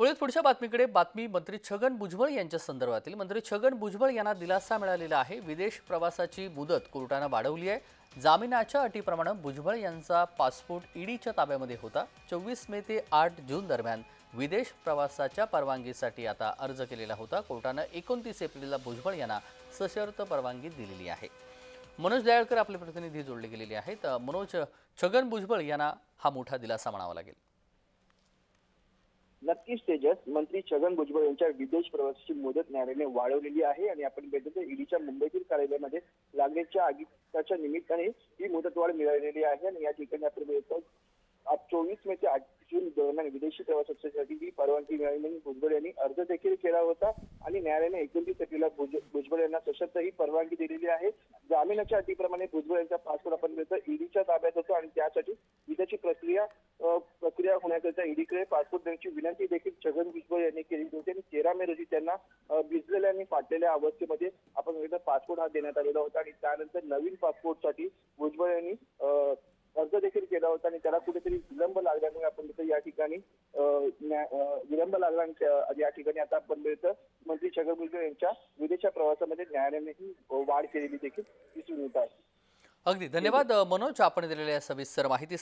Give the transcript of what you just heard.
पुढे पुढच्या बातमीकडे बातमी मंत्री छगन भुजबळ यांच्या संदर्भातील. मंत्री छगन भुजबळ यांना दिलासा मिळालेला आहे. विदेश प्रवासाची मुदत कोर्टानं वाढवली आहे. जामिनाच्या अटीप्रमाणे भुजबळ यांचा पासपोर्ट ईडीच्या ताब्यामध्ये होता. चोवीस मे ते आठ जून दरम्यान विदेश प्रवासाच्या परवानगीसाठी आता अर्ज केलेला होता. कोर्टानं एकोणतीस एप्रिलला भुजबळ यांना सशर्त परवानगी दिलेली आहे. मनोज दयाळकर आपले प्रतिनिधी जोडले गेलेले आहेत. मनोज छगन भुजबळ यांना हा मोठा दिलासा म्हणावा लागेल. नक्कीच तेजस मंत्री छगन भुजबळ यांच्या विदेश प्रवासाची मुदत न्यायालयाने वाढवलेली आहे आणि आपण बघितलं तर ईडीच्या मुंबईतील कार्यालयामध्ये लागण्याच्या आगीच्या निमित्ताने ही मुदतवाढ मिळालेली आहे आणि या ठिकाणी आपण बघितलं चोवीस मे ते आठ जून दरम्यान विदेशी प्रवासासाठी ही परवानगी मिळाली म्हणून भुजबळ यांनी अर्ज देखील केला होता आणि न्यायालयाने एकोणतीस एप्रिलला भुज- भुजबळ यांना सशर्त ही परवानगी दिलेली आहे. जामिनाच्या अटीप्रमाणे भुजबळ यांचा पासपोर्ट आपण बघितलं ईडीच्या ताब्यात होतो आणि त्यासाठी विदेची प्रक्रिया प्रक्रिया होण्याकरिता ईडीकडे पासपोर्ट देण्याची विनंती देखील छगन भुजबळ यांनी केली होती आणि तेरा मे रोजी त्यांना भिजलेल्या आणि फाटलेल्या अवस्थेमध्ये आपण बघितलं पासपोर्ट हा देण्यात आलेला होता आणि त्यानंतर नवीन पासपोर्टसाठी भुजबळ यांनी अर्ज देखील केला होता आणि त्याला कुठेतरी विलंब लागल्यामुळे आपण या ठिकाणी विलंब लागला आणि या ठिकाणी आता आपण बघितलं मंत्री छगन भुजबळ यांच्या विदेशा प्रवासामध्ये न्यायालयाने ही वाढ केलेली देखील दिसून येत आहे. अगदी. धन्यवाद मनोज आपण दिलेल्या सविस्तर माहितीसाठी.